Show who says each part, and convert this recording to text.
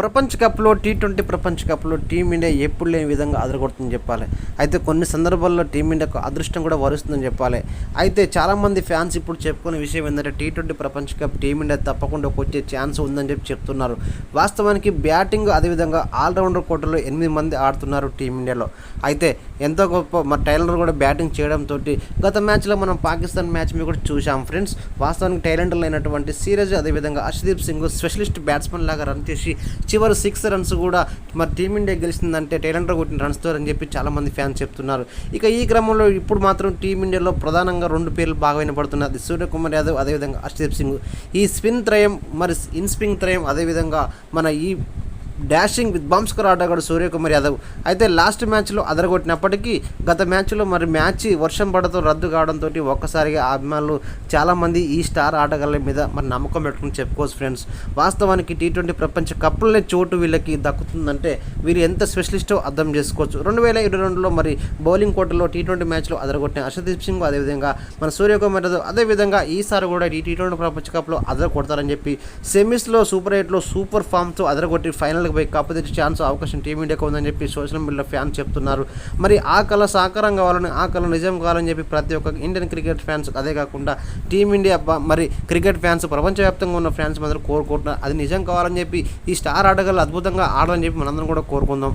Speaker 1: ప్రపంచ కప్లో tea twenty ప్రపంచ కప్లో టీమిండియా ఎప్పుడు లేని విధంగా అదరగొడుతుందని చెప్పాలి. అయితే కొన్ని సందర్భాల్లో టీమిండియాకు అదృష్టం కూడా వరుస్తుందని చెప్పాలి. అయితే చాలామంది ఫ్యాన్స్ ఇప్పుడు చెప్పుకునే విషయం ఏంటంటే టీ ట్వంటీ ప్రపంచ కప్ టీమిండియా తప్పకుండా వచ్చే ఛాన్స్ ఉందని చెప్పి చెప్తున్నారు. వాస్తవానికి బ్యాటింగ్ అదేవిధంగా ఆల్రౌండర్ కోటలో ఎనిమిది మంది ఆడుతున్నారు టీమిండియాలో. అయితే ఎంతో గొప్ప మా టైలర్ కూడా బ్యాటింగ్ చేయడంతో గత మ్యాచ్లో మనం పాకిస్తాన్ మ్యాచ్ మీద కూడా చూసాం ఫ్రెండ్స్. వాస్తవానికి టైలెంటర్లు అయినటువంటి సిరాజ్ అదేవిధంగా అర్షదీప్ సింగ్ స్పెషలిస్ట్ బ్యాట్స్మెన్ లాగా రన్ చేసి చివరి సిక్స్ రన్స్ కూడా మరి టీమిండియా గెలిచిందంటే టైలెంటర్ కొట్టిన రన్స్తో అని చెప్పి చాలామంది ఫ్యాన్స్ చెప్తున్నారు. ఇక ఈ క్రమంలో ఇప్పుడు మాత్రం టీమిండియాలో ప్రధానంగా రెండు పేర్లు బాగా వినపడుతున్నది అది సూర్యకుమార్ యాదవ్ అదేవిధంగా అర్షదీప్ సింగ్. ఈ స్పిన్ త్రయం మరి ఇన్ స్పిన్ త్రయం అదేవిధంగా మన ఈ డాషింగ్ విత్ బంస్కర్ ఆటగాడు సూర్యకుమార్ యాదవ్. అయితే లాస్ట్ మ్యాచ్లో అదరగొట్టినప్పటికీ గత మ్యాచ్లో మరి మ్యాచ్ వర్షం పడతో రద్దు కావడంతో ఒక్కసారిగా అభిమానులు చాలామంది ఈ స్టార్ ఆటగాళ్ళ మీద మరి నమ్మకం పెట్టుకుని చెప్పుకోవచ్చు ఫ్రెండ్స్. వాస్తవానికి టీ ట్వంటీ ప్రపంచ కప్పులనే చోటు వీళ్ళకి దక్కుతుందంటే వీరు ఎంత స్పెషలిస్టో అర్థం చేసుకోవచ్చు. రెండు వేల ఇరవై రెండులో మరి బౌలింగ్ కోటలో టీ ట్వంటీ మ్యాచ్లో అదరగొట్టిన అర్షదీప్ సింగ్ అదేవిధంగా మన సూర్యకుమార్ యాదవ్ అదేవిధంగా ఈసారి కూడా ఈ టీ ట్వంటీ ప్రపంచ కప్లో అదరగొడతారని చెప్పి సెమీస్లో సూపర్ ఎయిట్లో సూపర్ ఫామ్తో అదరగొట్టి ఫైనల్కి పోయి కప్పు తెచ్చే ఛాన్స్ అవకాశం టీమిండియాకు ఉందని చెప్పి సోషల్ మీడియాలో ఫ్యాన్స్ చెప్తున్నారు. మరి ఆ కళ సాకారం కావాలని ఆ కళ నిజం కావాలని చెప్పి ప్రతి ఒక్క ఇండియన్ క్రికెట్ ఫ్యాన్స్ అదే కాకుండా టీమిండియా మరి క్రికెట్ ఫ్యాన్స్ ప్రపంచవ్యాప్తంగా ఉన్న ఫ్యాన్స్ అందరూ కోరుకుంటున్నారు. అది నిజం కావాలని చెప్పి ఈ స్టార్ ఆటగాళ్ళు అద్భుతంగా ఆడాలని చెప్పి మనందరం కూడా కోరుకుందాం.